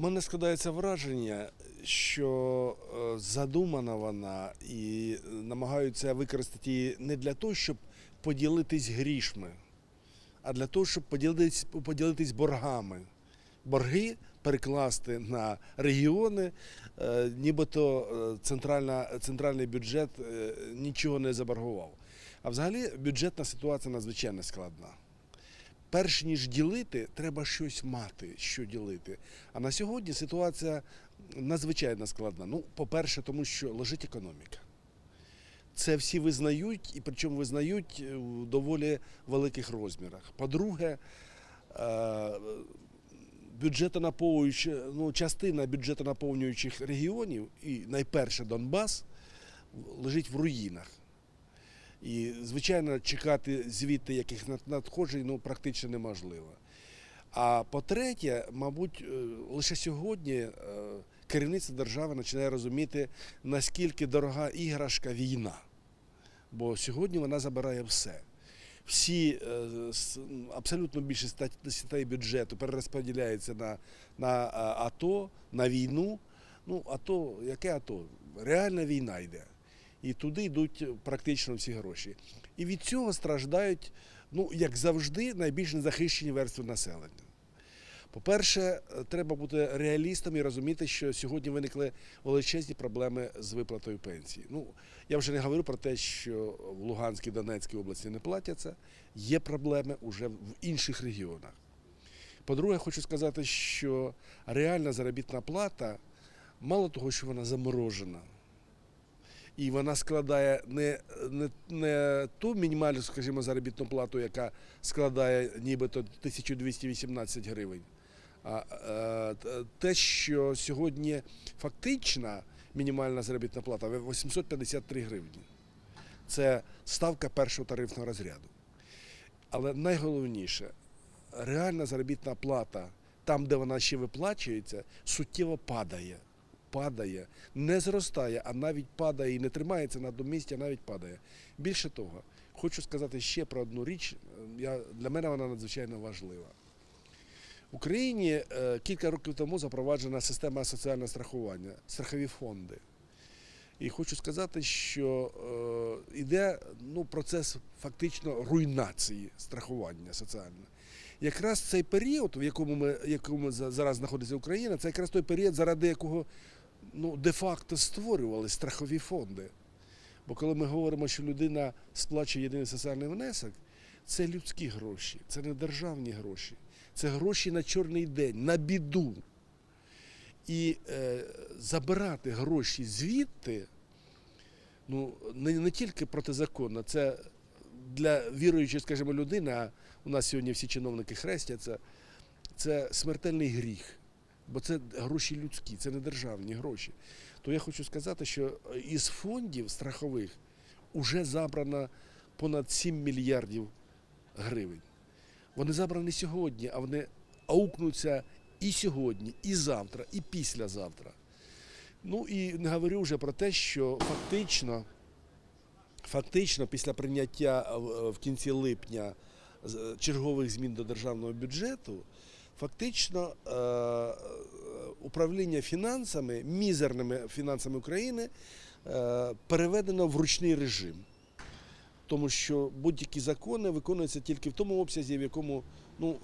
мене складається враження, що е, задумана вона і намагаються використати її не для того, щоб поділитись грішми, а для того, щоб поділитись, поділитись боргами. Борги перекласти на регіони, е, нібито е, центральний бюджет нічого не заборгував. А взагалі бюджетна ситуація надзвичайно складна. Перш ніж ділити, треба щось мати, що ділити. А на сьогодні ситуація надзвичайно складна. Ну, по-перше, тому що лежить економіка. Це всі визнають, і причому визнають е, в доволі великих розмірах. По-друге, е, бюджетонаповнююча, ну, частина бюджетонаповнюючих регіонів, і найперше Донбас, лежить в руїнах. І, звичайно, чекати звідти яких надходжень ну, практично неможливо. А по-третє, мабуть, е, лише сьогодні е, керівництво держави починає розуміти, наскільки дорога іграшка війна. Бо сьогодні вона забирає все. Всі е, абсолютно більшість стат- статей бюджету перерозподіляється на, на АТО, на війну. Ну, АТО, яке АТО? Реальна війна йде. І туди йдуть практично всі гроші. І від цього страждають, ну, як завжди, найбільш незахищені верстви населення. По-перше, треба бути реалістом і розуміти, що сьогодні виникли величезні проблеми з виплатою пенсії. Ну, я вже не говорю про те, що в Луганській, Донецькій області не платяться. Є проблеми вже в інших регіонах. По-друге, хочу сказати, що реальна заробітна плата, мало того, що вона заморожена, і вона складає не, не, не ту мінімальну, скажімо, заробітну плату, яка складає нібито 1218 гривень. А е, те, що сьогодні фактична мінімальна заробітна плата 853 гривні. Це ставка першого тарифного розряду. Але найголовніше, реальна заробітна плата, там, де вона ще виплачується, суттєво падає. Падає, не зростає, а навіть падає і не тримається на одному місці, а навіть падає. Більше того, хочу сказати ще про одну річ. е, Я, для мене вона надзвичайно важлива. В Україні е, кілька років тому запроваджена система соціального страхування, страхові фонди. І хочу сказати, що е, йде ну, процес фактично руйнації страхування соціального. Якраз цей період, в якому ми, якому зараз знаходиться Україна, це якраз той період, заради якого ну, де-факто створювали страхові фонди. Бо коли ми говоримо, що людина сплачує єдиний соціальний внесок, це людські гроші, це не державні гроші, це гроші на чорний день, на біду. І е, забирати гроші звідти, ну, не, не тільки протизаконно, це для віруючої, скажімо, людини, а у нас сьогодні всі чиновники хрестяться, це смертельний гріх. Бо це гроші людські, це не державні гроші. То я хочу сказати, що із фондів страхових вже забрано понад 7 мільярдів гривень. Вони забрані сьогодні, а вони аукнуться і сьогодні, і завтра, і післязавтра. Ну і не говорю вже про те, що фактично, фактично після прийняття в в кінці липня чергових змін до державного бюджету, фактично е, управління фінансами, мізерними фінансами України е, переведено в ручний режим. Тому що будь-які закони виконуються тільки в тому обсязі, в якому ну,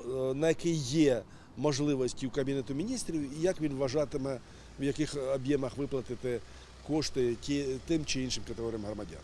е, на який є можливості у Кабінету міністрів, і як він вважатиме, в яких об'ємах виплатити кошти тим чи іншим категоріям громадян.